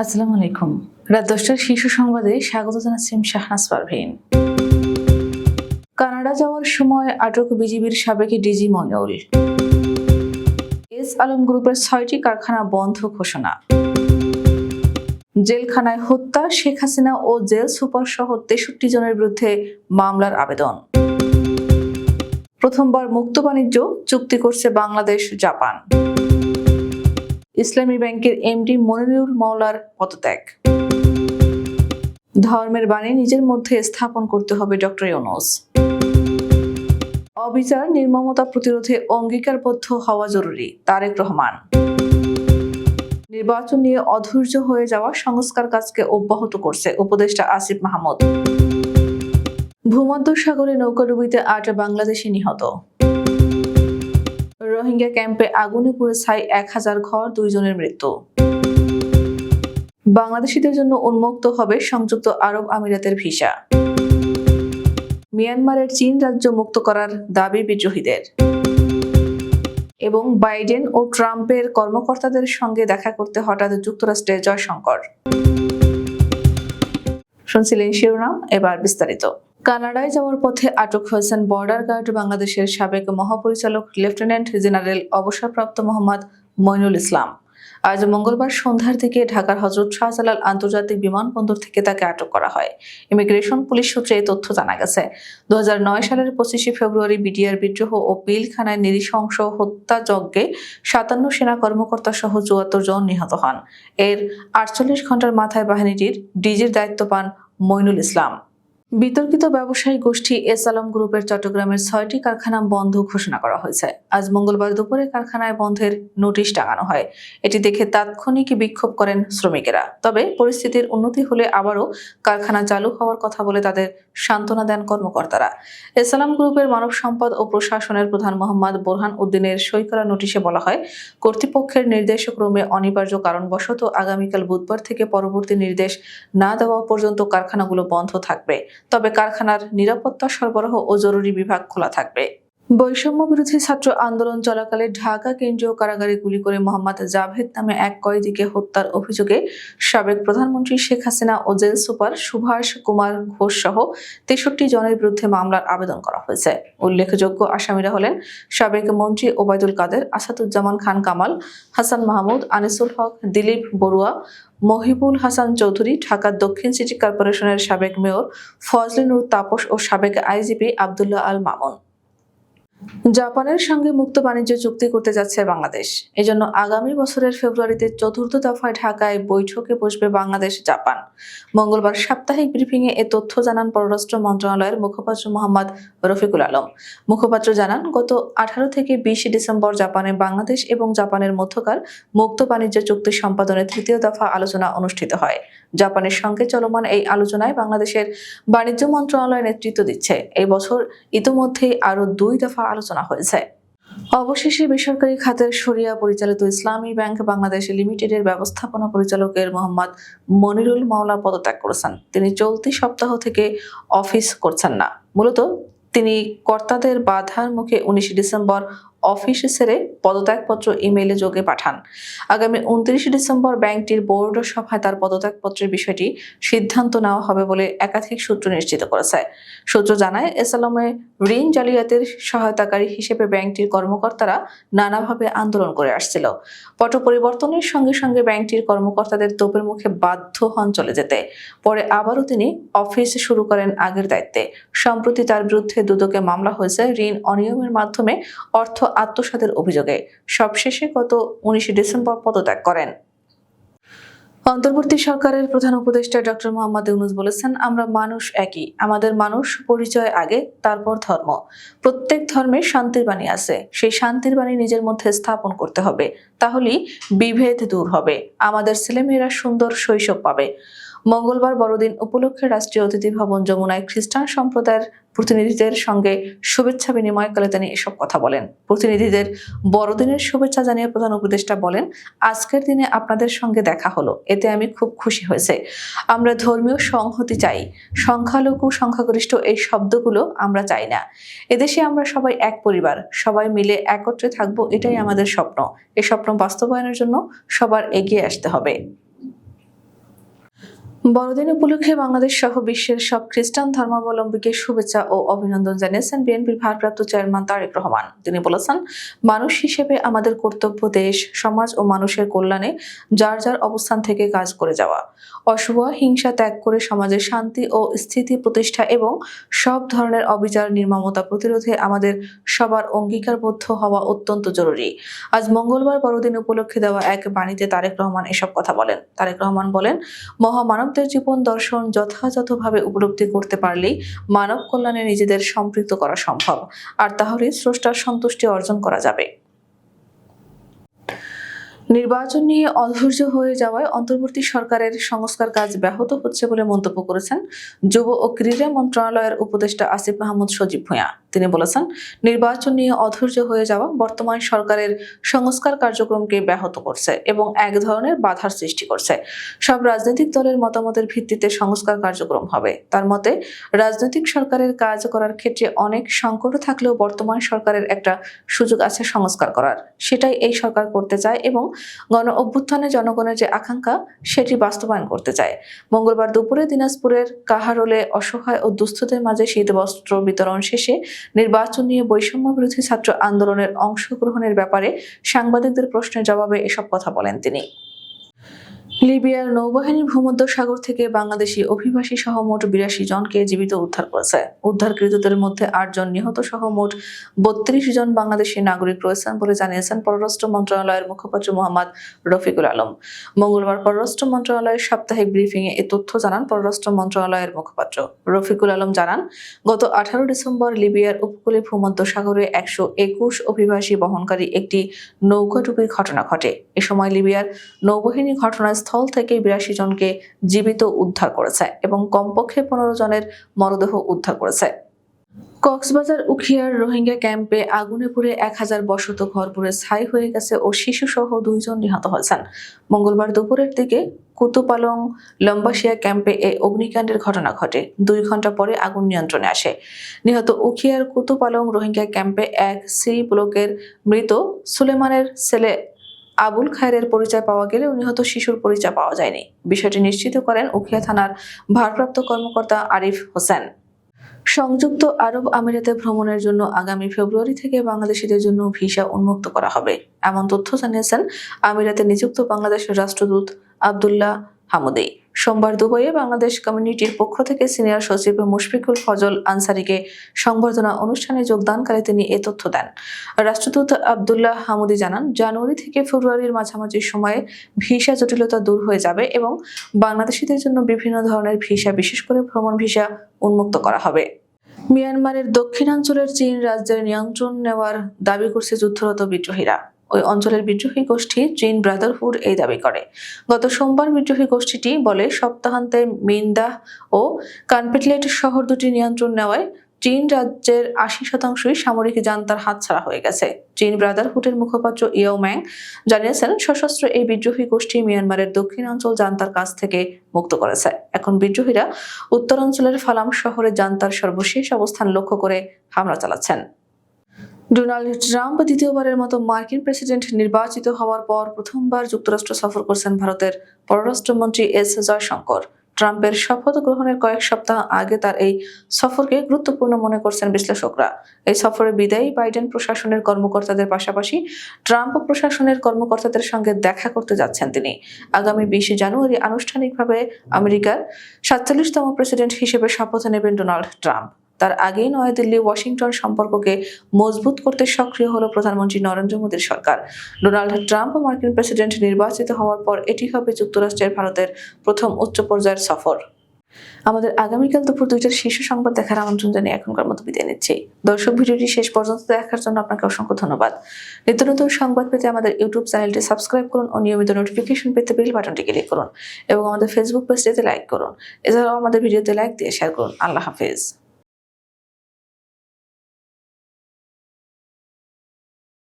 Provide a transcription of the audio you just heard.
আসসালামু আলাইকুম। রাত দশটার শিশু সংবাদে স্বাগত জানাচ্ছি শাহনাজ পারভীন। কানাডা যাওয়ার সময় আটক বিজিবির সাবেক ডিজি মইনুল। এস আলম গ্রুপের ছয়টি কারখানা বন্ধ ঘোষণা। জেলখানায় হত্যা, শেখ হাসিনা ও জেল সুপার সহ তেষট্টি জনের বিরুদ্ধে মামলার আবেদন। প্রথমবার মুক্ত বাণিজ্য চুক্তি করছে বাংলাদেশ, জাপান। ইসলামী ব্যাংকের এমডি মনিরুল মাওলার পদত্যাগ। ধর্মের বাণী নিজের মধ্যে স্থাপন করতে হবে ডক্টর ইউনুস। অবিচার, নির্মমতা প্রতিরোধে অঙ্গীকারবদ্ধ হওয়া জরুরি, তারেক রহমান। নির্বাচন নিয়ে অধৈর্য হয়ে যাওয়া সংস্কার কাজকে অব্যাহত করছে উপদেষ্টা আসিফ মাহমুদ। ভূমধ্য সাগরে নৌকাডুবিতে আট বাংলাদেশি নিহত। রোহিঙ্গা ক্যাম্পে আগুনে পুড়ে ছাই এক হাজার ঘর, দুইজনের মৃত্যু। বাংলাদেশিদের জন্য উন্মুক্ত হবে সংযুক্ত আরব আমিরাতের ভিসা। মিয়ানমারের চীন রাজ্য মুক্ত করার দাবি বিদ্রোহীদের। এবং বাইডেন ও ট্রাম্পের কর্মকর্তাদের সঙ্গে দেখা করতে হঠাৎ যুক্তরাষ্ট্রে জয়শঙ্কর। শুনছিলেন শিরোনাম, এবার বিস্তারিত। কানাডায় যাওয়ার পথে আটক হয়েছেন বর্ডার গার্ড বাংলাদেশের সাবেক মহাপরিচালক লেফটেন্যান্ট জেনারেল অবসরপ্রাপ্ত মোহাম্মদ মইনুল ইসলাম। আজ মঙ্গলবার সন্ধ্যার দিকে ঢাকার হজরত শাহজালাল আন্তর্জাতিক বিমানবন্দর থেকে তাকে আটক করা হয়। ইমিগ্রেশন পুলিশ সূত্রে এই তথ্য জানা গেছে। দুহাজার নয় সালের পঁচিশে ফেব্রুয়ারি বিডিআর বিদ্রোহ ও পিলখানায় নৃশংস হত্যাযজ্ঞে সাতান্ন সেনা কর্মকর্তা সহ চুয়াত্তর জন নিহত হন। এর আটচল্লিশ ঘণ্টার মাথায় বাহিনীটির ডিজির দায়িত্ব পান মইনুল ইসলাম। বিতর্কিত ব্যবসায়ী গোষ্ঠী এস আলম গ্রুপের চট্টগ্রামের ছয়টি কারখানা বন্ধ ঘোষণা করা হয়েছে। আজ মঙ্গলবার দুপুরে কারখানায় বন্ধের নোটিশ টাঙানো হয়। এটি দেখে তাৎক্ষণিক বিক্ষোভ করেন শ্রমিকেরা। তবে পরিস্থিতির উন্নতি হলে আবারও কারখানা চালু হওয়ার কথা বলে তাদের সান্ত্বনা দেন কর্মকর্তারা। এস আলম গ্রুপের মানব সম্পদ ও প্রশাসনের প্রধান মোহাম্মদ বোরহান উদ্দিনের সই করা নোটিশে বলা হয়, কর্তৃপক্ষের নির্দেশক্রমে অনিবার্য কারণবশত আগামীকাল বুধবার থেকে পরবর্তী নির্দেশ না দেওয়া পর্যন্ত কারখানাগুলো বন্ধ থাকবে। তবে কারখানার নিরাপত্তা সরবরাহ ও জরুরি বিভাগ খোলা থাকবে। বৈষম্য বিরোধী ছাত্র আন্দোলন চলাকালে ঢাকা কেন্দ্রীয় কারাগারে গুলি করে মোহাম্মদ জাভেদ নামে এক কয়েদিকে হত্যার অভিযোগে সাবেক প্রধানমন্ত্রী শেখ হাসিনা ও জেল সুপার সুভাষ কুমার ঘোষ সহ তেষট্টি জনের বিরুদ্ধে মামলার আবেদন করা হয়েছে। উল্লেখযোগ্য আসামিরা হলেন সাবেক মন্ত্রী ওবায়দুল কাদের, আসাদুজ্জামান খান কামাল, হাসান মাহমুদ, আনিসুল হক, দিলীপ বড়ুয়া, মহিবুল হাসান চৌধুরী ঢাকা দক্ষিণ সিটি কর্পোরেশনের সাবেক মেয়র ফজলিনুর তাপস ও সাবেক আইজিপি আবদুল্লাহ আল মামুন। জাপানের সঙ্গে মুক্ত বাণিজ্য চুক্তি করতে যাচ্ছে বাংলাদেশ। এজন্য আগামী বছরের ফেব্রুয়ারিতে চতুর্থ দফায় ঢাকায় বৈঠকে বসবে বাংলাদেশ, জাপান। মঙ্গলবার সাপ্তাহিক ব্রিফিংয়ে এ তথ্য জানান পররাষ্ট্র মন্ত্রণালয়ের মুখপাত্র মোহাম্মদ রফিকুল আলম। মুখপাত্র জানান, গত আঠারো থেকে বিশ ডিসেম্বর জাপানে বাংলাদেশ এবং জাপানের মধ্যকার মুক্ত বাণিজ্য চুক্তি সম্পাদনের তৃতীয় দফা আলোচনা অনুষ্ঠিত হয়। জাপানের সঙ্গে চলমান এই আলোচনায় বাংলাদেশের বাণিজ্য মন্ত্রণালয় নেতৃত্ব দিচ্ছে। এই বছর ইতোমধ্যেই আরও দুই দফা আলোচনা হয়েছে। অবশেষে বেসরকারি খাতের সরিয়া পরিচালিত ইসলামী ব্যাংক বাংলাদেশ লিমিটেডের ব্যবস্থাপনা পরিচালকের মোহাম্মদ মনিরুল মাওলা পদত্যাগ করেছেন। তিনি চলতি সপ্তাহ থেকে অফিস করছেন না। মূলত তিনি কর্তাদের বাধার মুখে উনিশে ডিসেম্বর অফিস সেরে পদত্যাগপত্র ইমেইলে যোগে পাঠান। আগামী উনত্রিশে ডিসেম্বর ব্যাংকটির বোর্ড সভায় তার পদত্যাগপত্রের বিষয়টি সিদ্ধান্ত নেওয়া হবে বলে একাধিক সূত্র নিশ্চিত করেছে। সূত্র জানায়, এসালামে ঋণ জালিয়াতির সহায়তাকারী হিসেবে ব্যাংকটির কর্মকর্তারা নানাভাবে আন্দোলন করে আসছিল। পট পরিবর্তনের সঙ্গে সঙ্গে ব্যাংকটির কর্মকর্তাদের তোপের মুখে বাধ্য হন চলে যেতে। পরে আবারও তিনি অফিস শুরু করেন আগের দায়িত্বে। সম্প্রতি তার বিরুদ্ধে দুদকে মামলা হয়েছে। ঋণ অনিয়মের মাধ্যমে অর্থ আত্মসাতের অভিযোগে। সবশেষে গত উনিশে ডিসেম্বর পদত্যাগ করেন। অন্তর্বর্তী সরকারের প্রধান উপদেষ্টা ডক্টর মোহাম্মদ ইউনুস বলেছেন, আমরা মানুষ একই। আমাদের মানুষ পরিচয় আগে, তারপর ধর্ম। প্রত্যেক ধর্মে শান্তির বাণী আছে। সেই শান্তির বাণী নিজের মধ্যে স্থাপন করতে হবে। তাহলেই বিভেদ দূর হবে। আমাদের ছেলেমেয়েরা সুন্দর শৈশব পাবে। মঙ্গলবার বড়দিন উপলক্ষে রাষ্ট্রীয় অতিথি ভবন যমুনায় খ্রিস্টান সম্প্রদায়ের প্রতিনিধিদের সঙ্গে শুভেচ্ছা বিনিময়কালে তিনি এসব কথা বলেন। প্রতিনিধিদের বড়দিনের শুভেচ্ছা জানিয়ে প্রধান উপদেষ্টা বলেন, আজকের দিনে আপনাদের সঙ্গে দেখা হলো, এতে আমি খুব খুশি হয়েছে। আমরা ধর্মীয় সংহতি চাই, সংখ্যালঘু, সংখ্যাগরিষ্ঠ এই শব্দগুলো আমরা চাই না। এদেশে আমরা সবাই এক পরিবার, সবাই মিলে একত্রে থাকব, এটাই আমাদের স্বপ্ন। এই স্বপ্ন বাস্তবায়নের জন্য সবার এগিয়ে আসতে হবে। বড়দিন উপলক্ষে বাংলাদেশ সহ বিশ্বের সব খ্রিস্টান ধর্মাবলম্বীকে শুভেচ্ছা ও অভিনন্দন জানিয়েছেন বিএনপির ভারপ্রাপ্ত চেয়ারম্যান তারেক রহমান। তিনি বলেছেন, মানুষ হিসেবে আমাদের কর্তব্য দেশ, সমাজ ও মানুষের কল্যাণে যার যার অবস্থান থেকে কাজ করে যাওয়া। অশুভ হিংসা ত্যাগ করে সমাজের শান্তি ও স্থিতি প্রতিষ্ঠা এবং সব ধরনের অবিচার নির্মমতা প্রতিরোধে আমাদের সবার অঙ্গীকারবদ্ধ হওয়া অত্যন্ত জরুরি। আজ মঙ্গলবার বড়দিন উপলক্ষে দেওয়া এক বাণীতে তারেক রহমান এসব কথা বলেন। তারেক রহমান বলেন মহামানবদের জীবন দর্শন যথাযথভাবে উপলব্ধি করতে পারলেই মানব কল্যাণে নিজেদের সম্পৃক্ত করা সম্ভব। আর তাহলে স্রষ্টার সন্তুষ্টি অর্জন করা যাবে। নির্বাচন নিয়ে অধৈর্য হয়ে যাওয়ায় অন্তর্বর্তী সরকারের সংস্কার কাজ ব্যাহত হচ্ছে বলে মন্তব্য করেছেন যুব ও ক্রীড়া মন্ত্রণালয়ের উপদেষ্টা আসিফ মাহমুদ সজীব ভূঁইয়া। তিনি বলেছেন, নির্বাচন নিয়ে অধৈর্য হয়ে যাওয়া বর্তমান সরকারের সংস্কার কার্যক্রমকে ব্যাহত করছে এবং এক ধরনের বাধার সৃষ্টি করছে। সব রাজনৈতিক দলের মতামতের ভিত্তিতে সংস্কার কার্যক্রম হবে। তার মতে, রাজনৈতিক সরকারের কাজ করার ক্ষেত্রে অনেক সংকট থাকলেও বর্তমান সরকারের একটা সুযোগ আছে সংস্কার করার। সেটাই এই সরকার করতে চায় এবং গণ অভ্যুত্থানে জনগণের যে আকাঙ্ক্ষা, সেটি বাস্তবায়ন করতে চায়। মঙ্গলবার দুপুরে দিনাজপুরের কাহারোলে অসহায় ও দুস্থদের মাঝে শীত বস্ত্র বিতরণ শেষে নির্বাচন নিয়ে বৈষম্য বিরোধী ছাত্র আন্দোলনের অংশগ্রহণের ব্যাপারে সাংবাদিকদের প্রশ্নের জবাবে এসব কথা বলেন তিনি। লিবিয়ার নৌবাহিনী ভূমধ্য সাগর থেকে বাংলাদেশি অভিবাসী সহ মোট বিরাশি জনকে জীবিত উদ্ধার করেছে। উদ্ধারকৃতদের মধ্যে আট জন নিহত সহ মোট বত্রিশ জন বাংলাদেশি নাগরিক রয়েছেন বলে জানিয়েছেন পররাষ্ট্র মন্ত্রণালয়ের মুখপাত্র মোহাম্মদ রফিকুল আলম। মঙ্গলবার পররাষ্ট্র মন্ত্রণালয়ের সাপ্তাহিক ব্রিফিংয়ে এ তথ্য জানান পররাষ্ট্র মন্ত্রণালয়ের মুখপাত্র। রফিকুল আলম জানান, গত আঠারো ডিসেম্বর লিবিয়ার উপকূলে ভূমধ্য সাগরে একশো একুশ অভিবাসী বহনকারী একটি নৌকাডুবির ঘটনা ঘটে। এ সময় লিবিয়ার নৌবাহিনী ঘটনাস্থল থেকে বিরাশি জনকে জীবিত উদ্ধার করেছে এবং কমপক্ষে পনেরো জনের মরদেহ উদ্ধার করেছে। কক্সবাজার উখিয়ার রোহিঙ্গা ক্যাম্পে আগুনে পুড়ে এক হাজার বসত ঘর পুড়ে ছাই হয়ে গেছে ও শিশু সহ দুইজন নিহত হয়েছেন। মঙ্গলবার দুপুরের দিকে কুতুপালং লম্বাসিয়া ক্যাম্পে এ অগ্নিকাণ্ডের ঘটনা ঘটে। দুই ঘণ্টা পরে আগুন নিয়ন্ত্রণে আসে। নিহত উখিয়ার কুতুপালং রোহিঙ্গা ক্যাম্পে এক সি ব্লকের মৃত সুলেমানের ছেলে আবুল খায়ের পরিচয় পাওয়া গেলেও নিহত শিশুর পরিচয় পাওয়া যায়নি। বিষয়টি নিশ্চিত করেন উখিয়া থানার ভারপ্রাপ্ত কর্মকর্তা আরিফ হোসেন। সংযুক্ত আরব আমিরাতে ভ্রমণের জন্য আগামী ফেব্রুয়ারি থেকে বাংলাদেশিদের জন্য ভিসা উন্মুক্ত করা হবে। এমন তথ্য জানিয়েছেন আমিরাতে নিযুক্ত বাংলাদেশের রাষ্ট্রদূত আবদুল্লাহ হামুদেই সোমবার দুবাইয়ে বাংলাদেশ কমিউনিটির পক্ষ থেকে সিনিয়র সচিব মুশফিকুল ফজল আনসারিকে সংবর্ধনা অনুষ্ঠানে যোগদানকালে তিনি এ তথ্য দেন। রাষ্ট্রদূত আবদুল্লাহ হামুদি জানান, জানুয়ারি থেকে ফেব্রুয়ারির মাঝামাঝি সময়ে ভিসা জটিলতা দূর হয়ে যাবে এবং বাংলাদেশিদের জন্য বিভিন্ন ধরনের ভিসা, বিশেষ করে ভ্রমণ ভিসা, উন্মুক্ত করা হবে। মিয়ানমারের দক্ষিণাঞ্চলের চীন রাজ্যের নিয়ন্ত্রণ নেওয়ার দাবি করছে যুদ্ধরত বিদ্রোহীরা। ওই অঞ্চলের বিদ্রোহী গোষ্ঠী চীন ব্রাদারহুড এই দাবি করে। গত সোমবার বিদ্রোহী গোষ্ঠীটি বলে, সপ্তাহান্তে মিন্দা ও কানপেটলেট শহর দুটি নিয়ন্ত্রণ নেওয়ায় চীন রাজ্যের আশি শতাংশই সামরিক জান্তার হাতছাড়া হয়ে গেছে। চীন ব্রাদারহুডের মুখপাত্র ইয়ো ম্যাং জানিয়েছেন, সশস্ত্র এই বিদ্রোহী গোষ্ঠী মিয়ানমারের দক্ষিণাঞ্চল জান্তার কাছ থেকে মুক্ত করেছে। এখন বিদ্রোহীরা উত্তরাঞ্চলের ফালাম শহরে জান্তার সর্বশেষ অবস্থান লক্ষ্য করে হামলা চালাচ্ছেন। ডোনাল্ড ট্রাম্প দ্বিতীয়বারের মতো মার্কিন প্রেসিডেন্ট নির্বাচিত হওয়ার পর প্রথমবার যুক্তরাষ্ট্র সফর করছেন ভারতের পররাষ্ট্রমন্ত্রী এস জয়শঙ্কর। ট্রাম্পের শপথ গ্রহণের কয়েক সপ্তাহ আগে তার এই সফরকে গুরুত্বপূর্ণ মনে করছেন বিশ্লেষকরা। এই সফরে বিদায়ী বাইডেন প্রশাসনের কর্মকর্তাদের পাশাপাশি ট্রাম্প প্রশাসনের কর্মকর্তাদের সঙ্গে দেখা করতে যাচ্ছেন তিনি। আগামী বিশে জানুয়ারি আনুষ্ঠানিকভাবে আমেরিকার সাতচল্লিশতম প্রেসিডেন্ট হিসেবে শপথ নেবেন ডোনাল্ড ট্রাম্প। তার আগেই নয়াদিল্লি ওয়াশিংটন সম্পর্ককে মজবুত করতে সক্রিয় হলো প্রধানমন্ত্রী নরেন্দ্র মোদীর সরকার। ডোনাল্ড ট্রাম্প ও মার্কিন প্রেসিডেন্ট নির্বাচিত হওয়ার পর এটি হবে যুক্তরাষ্ট্রের ভারতের প্রথম উচ্চ পর্যায়ের সফর। আমাদের আগামীকাল দুপুর দুইটার শীর্ষ সংবাদ দেখার আমন্ত্রণ জানিয়ে এখনকার মতো বিদায় নিচ্ছি। দর্শক, ভিডিওটি শেষ পর্যন্ত দেখার জন্য আপনাকে অসংখ্য ধন্যবাদ। নিত্য নতুন সংবাদ পেতে আমাদের ইউটিউব চ্যানেলটি সাবস্ক্রাইব করুন ও নিয়মিত নোটিফিকেশন পেতে বেল বাটনটি ক্লিক করুন এবং আমাদের ফেসবুক পেজটিতে লাইক করুন। এছাড়াও আমাদের ভিডিওতে লাইক দিয়ে শেয়ার করুন। আল্লাহ হাফেজ।